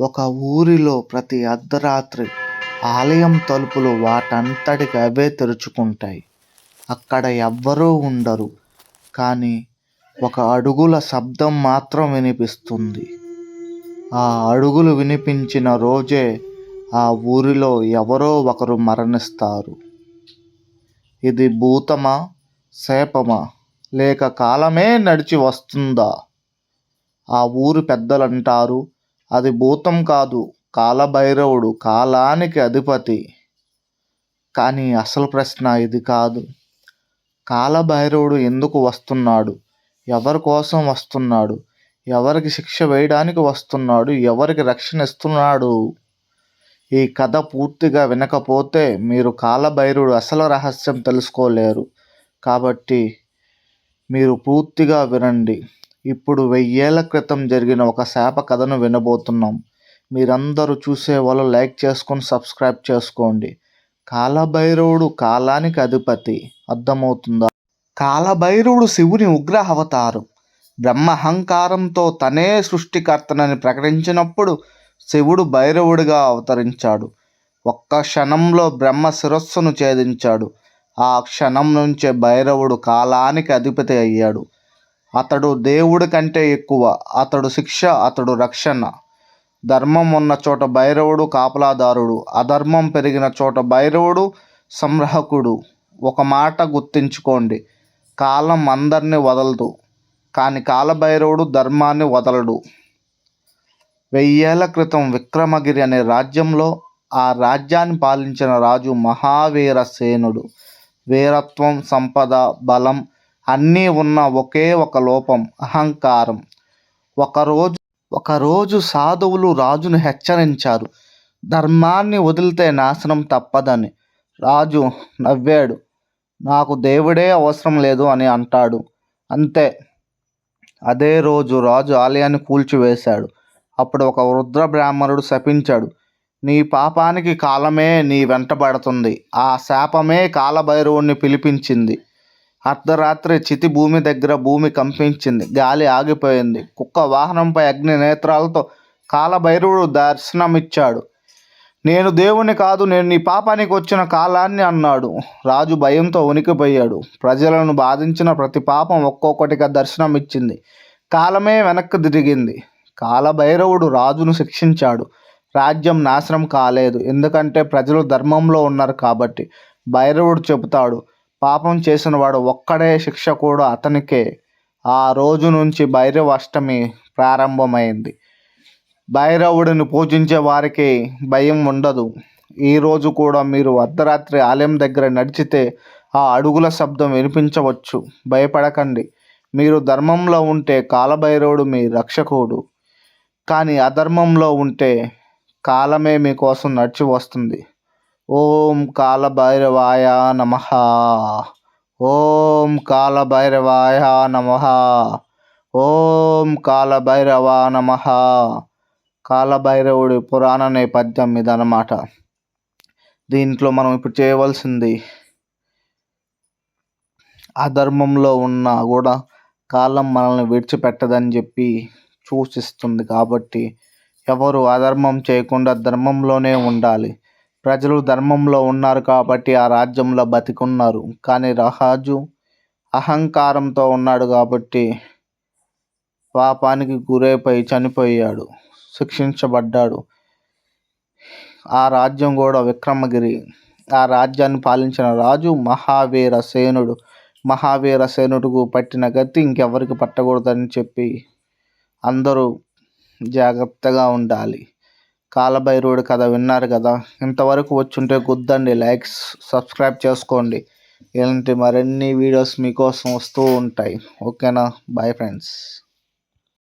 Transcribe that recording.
ఒక ఊరిలో ప్రతి అర్ధరాత్రి ఆలయం తలుపులు వాటంతటికి అవే తెరుచుకుంటాయి. అక్కడ ఎవ్వరూ ఉండరు. కానీ ఒక అడుగుల శబ్దం మాత్రం వినిపిస్తుంది. ఆ అడుగులు వినిపించిన రోజే ఆ ఊరిలో ఎవరో ఒకరు మరణిస్తారు. ఇది భూతమా శాపమా లేక కాలమే నడిచి వస్తుందా? ఆ ఊరు పెద్దలంటారు అది భూతం కాదు కాలభైరవుడు కాలానికి అధిపతి. కానీ అసలు ప్రశ్న ఇది కాదు. కాలభైరవుడు ఎందుకు వస్తున్నాడు? ఎవరి కోసం వస్తున్నాడు? ఎవరికి శిక్ష వేయడానికి వస్తున్నాడు? ఎవరికి రక్షణ ఇస్తున్నాడు? ఈ కథ పూర్తిగా వినకపోతే మీరు కాలభైరుడు అసలు రహస్యం తెలుసుకోలేరు. కాబట్టి మీరు పూర్తిగా వినండి. ఇప్పుడు వెయ్యేళ్ళ క్రితం జరిగిన ఒక శాప కథను వినబోతున్నాం. మీరందరూ చూసే వాళ్ళు లైక్ చేసుకొని సబ్స్క్రైబ్ చేసుకోండి. కాలభైరవుడు కాలానికి అధిపతి. అర్థమవుతుందా? కాలభైరవుడు శివుని ఉగ్ర అవతారం బ్రహ్మ అహంకారంతో తనే సృష్టికర్తనని ప్రకటించినప్పుడు శివుడు భైరవుడిగా అవతరించాడు. ఒక్క క్షణంలో బ్రహ్మ శిరస్సును ఛేదించాడు. ఆ క్షణం నుంచే భైరవుడు కాలానికి అధిపతి అయ్యాడు. అతడు దేవుడి కంటే ఎక్కువ అతడు శిక్ష అతడు రక్షణ. ధర్మం ఉన్న చోట భైరవుడు కాపలాదారుడు అధర్మం పెరిగిన చోట భైరవుడు సంరహకుడు. ఒక మాట గుర్తుంచుకోండి కాలం అందరినీ వదలదు కానీ కాలభైరవుడు ధర్మాన్ని వదలడు. వెయ్యేళ్ళ క్రితం విక్రమగిరి అనే రాజ్యంలో ఆ రాజ్యాన్ని పాలించిన రాజు మహావీరసేనుడు వీరత్వం సంపద బలం అన్నీ ఉన్న ఒకే ఒక లోపం అహంకారం. ఒకరోజు ఒకరోజు సాధువులు రాజును హెచ్చరించారు. ధర్మాన్ని వదిలితే నాశనం తప్పదని. రాజు నవ్వాడు. నాకు దేవుడే అవసరం లేదు అని అంటాడు. అంతే. అదే రోజు రాజు ఆలయాన్ని కూల్చివేశాడు. అప్పుడు ఒక వృద్ధ బ్రాహ్మణుడు శపించాడు. నీ పాపానికి కాలమే నీ వెంటబడుతుంది ఆ శాపమే కాలభైరవుణ్ణి పిలిపించింది. అర్ధరాత్రి చితి భూమి దగ్గర భూమి కంపించింది. గాలి ఆగిపోయింది. కుక్క వాహనంపై అగ్ని నేత్రాలతో కాలభైరవుడు దర్శనమిచ్చాడు. నేను దేవుని కాదు నేను నీ పాపానికి వచ్చిన కాలాన్ని అన్నాడు. రాజు భయంతో ఉనికిపోయాడు. ప్రజలను బాధించిన ప్రతి పాపం ఒక్కొక్కటిగా దర్శనమిచ్చింది. కాలమే వెనక్కి తిరిగింది. కాలభైరవుడు రాజును శిక్షించాడు. రాజ్యం నాశనం కాలేదు. ఎందుకంటే ప్రజలు ధర్మంలో ఉన్నారు కాబట్టి. భైరవుడు చెబుతాడు పాపం చేసిన వాడు ఒక్కడే శిక్ష కూడా అతనికే. ఆ రోజు నుంచి భైరవ అష్టమి ప్రారంభమైంది. భైరవుడిని పూజించే వారికి భయం ఉండదు. ఈరోజు కూడా మీరు అర్ధరాత్రి ఆలయం దగ్గర నడిచితే ఆ అడుగుల శబ్దం వినిపించవచ్చు. భయపడకండి. మీరు ధర్మంలో ఉంటే కాలభైరవుడు మీ రక్షకుడు. కానీ అధర్మంలో ఉంటే కాలమే మీకోసం నడిచి వస్తుంది. ఓం కాలభైరవాయ నమ. ఓం కాలభైరవాయ నమ. ఓం కాలభైరవ నమ. కాలభైరవుడి పురాణ నేపథ్యం ఇదన్నమాట. దీంట్లో మనం ఇప్పుడు చేయవలసింది అధర్మంలో ఉన్నా కూడా కాలం మనల్ని విడిచిపెట్టదని చెప్పి సూచిస్తుంది కాబట్టి ఎవరు అధర్మం చేయకుండా ధర్మంలోనే ఉండాలి. ప్రజలు ధర్మంలో ఉన్నారు కాబట్టి ఆ రాజ్యంలో బతికున్నారు. కానీ రాజు అహంకారంతో ఉన్నాడు కాబట్టి పాపానికి గురైపోయి చనిపోయాడు శిక్షించబడ్డాడు. ఆ రాజ్యం కూడా విక్రమగిరి. ఆ రాజ్యాన్ని పాలించిన రాజు మహావీర సేనుడు. మహావీర సేనుడుకు పట్టిన గతి ఇంకెవరికి పట్టకూడదని చెప్పి అందరూ జాగ్రత్తగా ఉండాలి. కాలభైరవుడి కథ విన్నారు కదా. ఇంతవరకు వచ్చుంటే గుద్దండి. లైక్స్ సబ్స్క్రైబ్ చేసుకోండి. ఇలాంటి మరిన్ని వీడియోస్ మీకోసం వస్తూ ఉంటాయి. ఓకేనా? Bye friends.